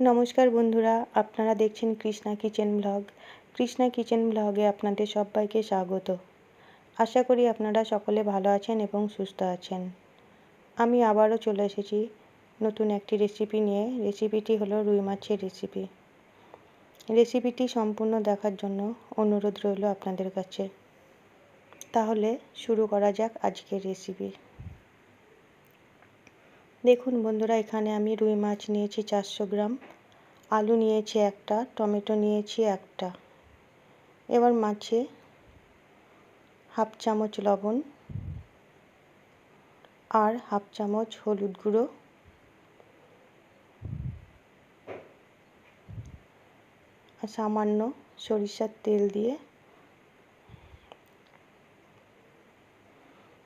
নমস্কার বন্ধুরা, আপনারা দেখছেন Krishna kitchen blog. Krishna kitchen ব্লগে আপনাদের সবাইকে স্বাগত। আশা করি আপনারা সকলে ভালো আছেন এবং সুস্থ আছেন। আমি আবারও চলে এসেছি নতুন একটি রেসিপি নিয়ে। রেসিপিটি হলো রুই মাছের রেসিপি রেসিপিটি সম্পূর্ণ দেখার জন্য অনুরোধ রইল আপনাদের কাছে। তাহলে শুরু করা যাক আজকের রেসিপি দেখুন বন্ধুরা, এখানে আমি রুই মাছ নিয়েছি চারশো গ্রাম, আলু নিয়েছি একটা, টমেটো নিয়েছি একটা। এবার মাছে হাফ চামচ লবণ আর হাফ চামচ হলুদ গুঁড়ো। আর সামান্য সরিষার তেল দিয়ে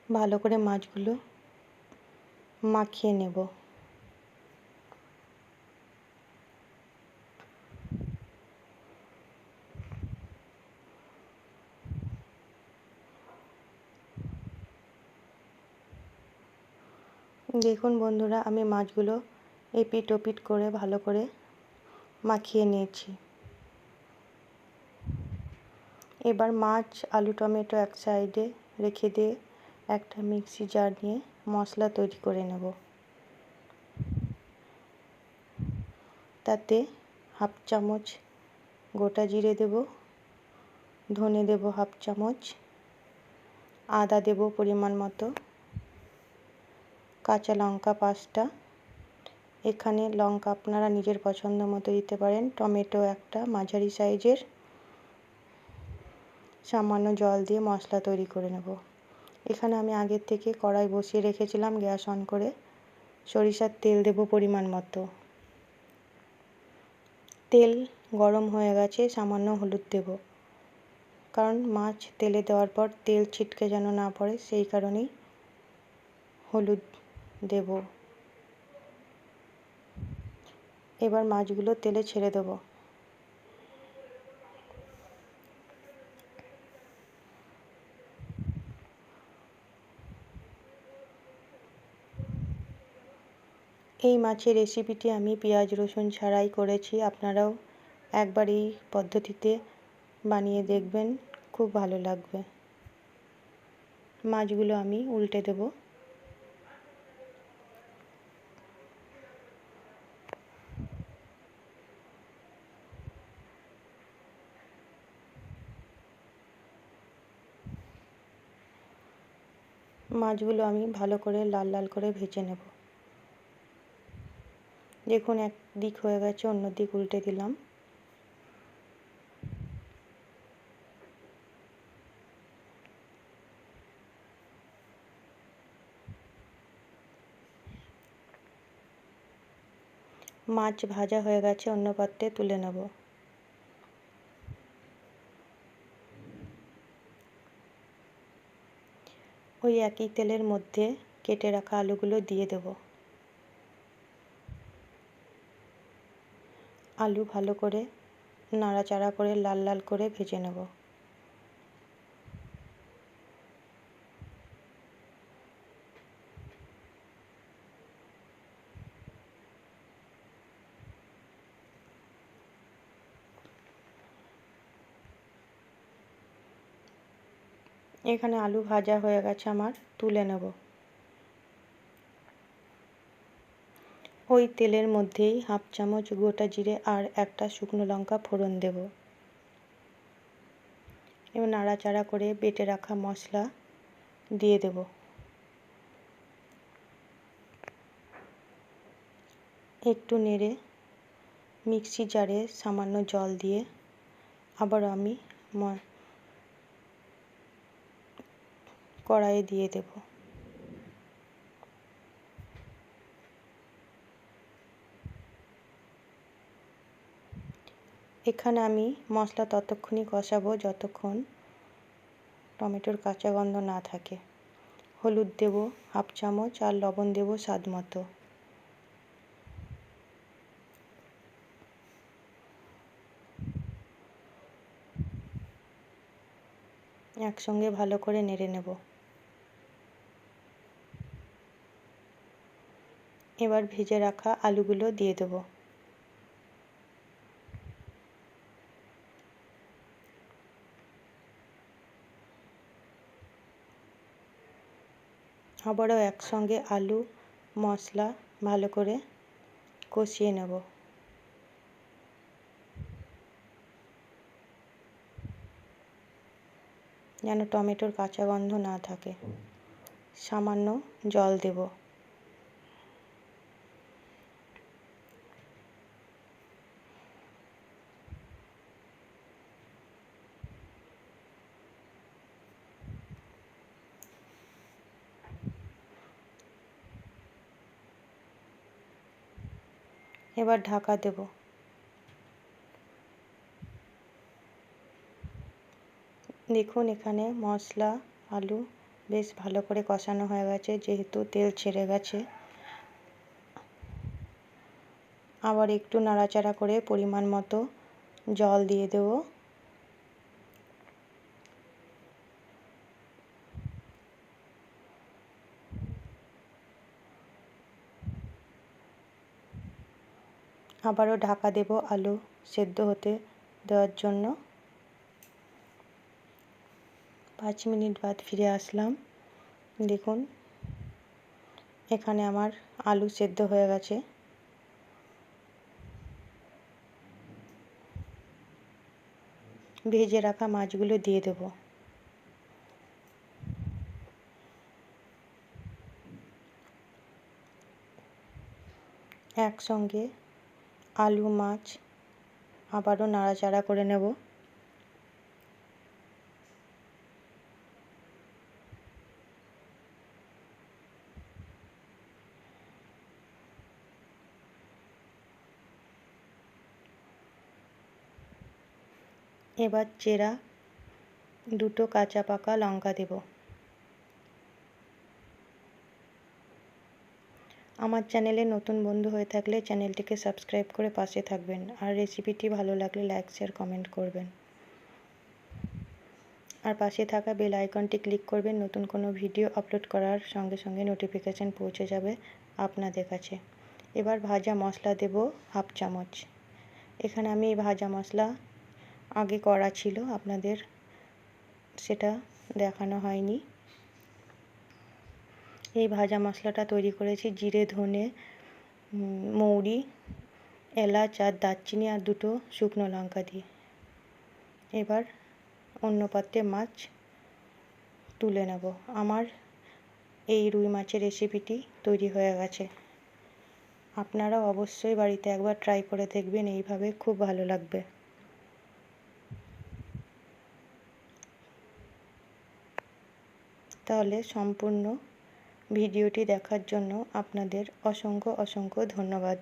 ভালো করে মাছগুলো মাখিয়ে নেব। দেখুন বন্ধুরা, আমি মাছগুলো এপিট ওপিট করে ভালো করে মাখিয়ে নিয়েছি। এবার মাছ, আলু, টমেটো এক সাইডে রেখে দিয়ে একটা মিক্সি জার নিয়ে মশলা তৈরি করে নেব। তাতে হাফ চামচ গোটা জিরে দেব, ধনে দেব হাফ চামচ, আদা দেব পরিমাণ মতো, কাঁচা লঙ্কা পাঁচটা। এখানে লঙ্কা আপনারা নিজের পছন্দ মতো দিতে পারেন। টমেটো একটা, মাঝারি সাইজের। সামান্য জল দিয়ে মশলা তৈরি করে নেব। এখানে আমি আগের থেকে কড়াই বসিয়ে রেখেছিলাম গ্যাস অন করে। সরিষার তেল দেব পরিমাণ মতো। তেল গরম হয়ে গেছে, সামান্য হলুদ দেব। কারণ মাছ তেলে দেওয়ার পর তেল ছিটকে যেন না পড়ে, সেই কারণেই হলুদ দেব। এবার মাছগুলো তেলে ছেড়ে দেবো। এই মাছের রেসিপিটি আমি পেঁয়াজ, রসুন ছাড়াই করেছি। আপনারাও একবার এই পদ্ধতিতে বানিয়ে দেখবেন, খুব ভালো লাগবে। মাছগুলো আমি উল্টে দেব। মাছগুলো আমি ভালো করে লাল লাল করে ভেজে নেব। দেখুন, এক দিক হয়ে গেছে, অন্য দিক উল্টে দিলাম। মাছ ভাজা হয়ে গেছে, অন্য পাত্রে তুলে নেব। ওই একই তেলের মধ্যে কেটে রাখা আলুগুলো দিয়ে দেবো। আলু ভালো করে নাড়াচাড়া করে লাল লাল করে ভেজে নেব। এখানে আলু ভাজা হয়ে গেছে আমার, তুলে নেব। ওই তেলের মধ্যেই হাফ চামচ গোটা জিরে আর একটা শুকনো লঙ্কা ফোড়ন দেব। এবার নাড়াচাড়া করে বেটে রাখা মশলা দিয়ে দেব। একটু নেড়ে মিক্সি জারে সামান্য জল দিয়ে আবার আমি কড়াইয়ে দিয়ে দেবো। এখানে আমি মশলা ততক্ষণই কষাবো যতক্ষণ টমেটোর কাঁচা গন্ধ না থাকে। হলুদ দেব হাফ চামচ আর লবণ দেব স্বাদ মতো। একসঙ্গে ভালো করে নেড়ে নেব। এবার ভেজে রাখা আলুগুলো দিয়ে দেবো। আবারও একসঙ্গে আলু, মশলা ভালো করে কষিয়ে নেব। যেন টমেটোর কাঁচা গন্ধ না থাকে। সামান্য জল দেব। এবার ঢাকা দেব। দেখুন এখানে মশলা, আলু বেশ ভালো করে কষানো হয়ে গেছে, যেহেতু তেল ছেড়ে গেছে। আবার একটু নাড়াচাড়া করে পরিমাণ মতো জল দিয়ে দেব। আবারও ঢাকা দেব আলু সেদ্ধ হতে দেওয়ার জন্য। পাঁচ মিনিট বাদ ফিরে আসলাম। দেখুন, এখানে আমার আলু সেদ্ধ হয়ে গেছে। ভেজে রাখা মাছগুলো দিয়ে দেব। একসঙ্গে আলু মাছ আবারও নাড়াচাড়া করে নেব। এবার চেরা দুটো কাঁচা পাকা লঙ্কা দেব। আমার চ্যানেলে নতুন বন্ধু হয়ে থাকলে চ্যানেলটিকে সাবস্ক্রাইব করে পাশে থাকবেন। আর রেসিপিটি ভালো লাগলে লাইক, শেয়ার, কমেন্ট করবেন। আর পাশে থাকা বেল আইকনটি ক্লিক করবেন, নতুন কোনো ভিডিও আপলোড করার সঙ্গে সঙ্গে নোটিফিকেশান পৌঁছে যাবে আপনাদের কাছে। এবার ভাজা মশলা দেব হাফ চামচ। এখানে আমি ভাজা মশলা আগে করা ছিল, আপনাদের সেটা দেখানো হয়নি। এই ভাজা মশলাটা তৈরি করেছি, জিরে, ধনে মৌরি, এলাচ আর দারচিনি আর দুটো শুকনো লঙ্কা দিয়ে। এবার অন্য পাত্রে মাছ তুলে নেব। আমার এই রুই মাছের রেসিপিটি তৈরি হয়ে গেছে। আপনারা অবশ্যই বাড়িতে একবার ট্রাই করে দেখবেন, এইভাবে খুব ভালো লাগবে। তাহলে সম্পূর্ণ ভিডিওটি দেখার জন্য আপনাদের অসংখ্য অসংখ্য ধন্যবাদ।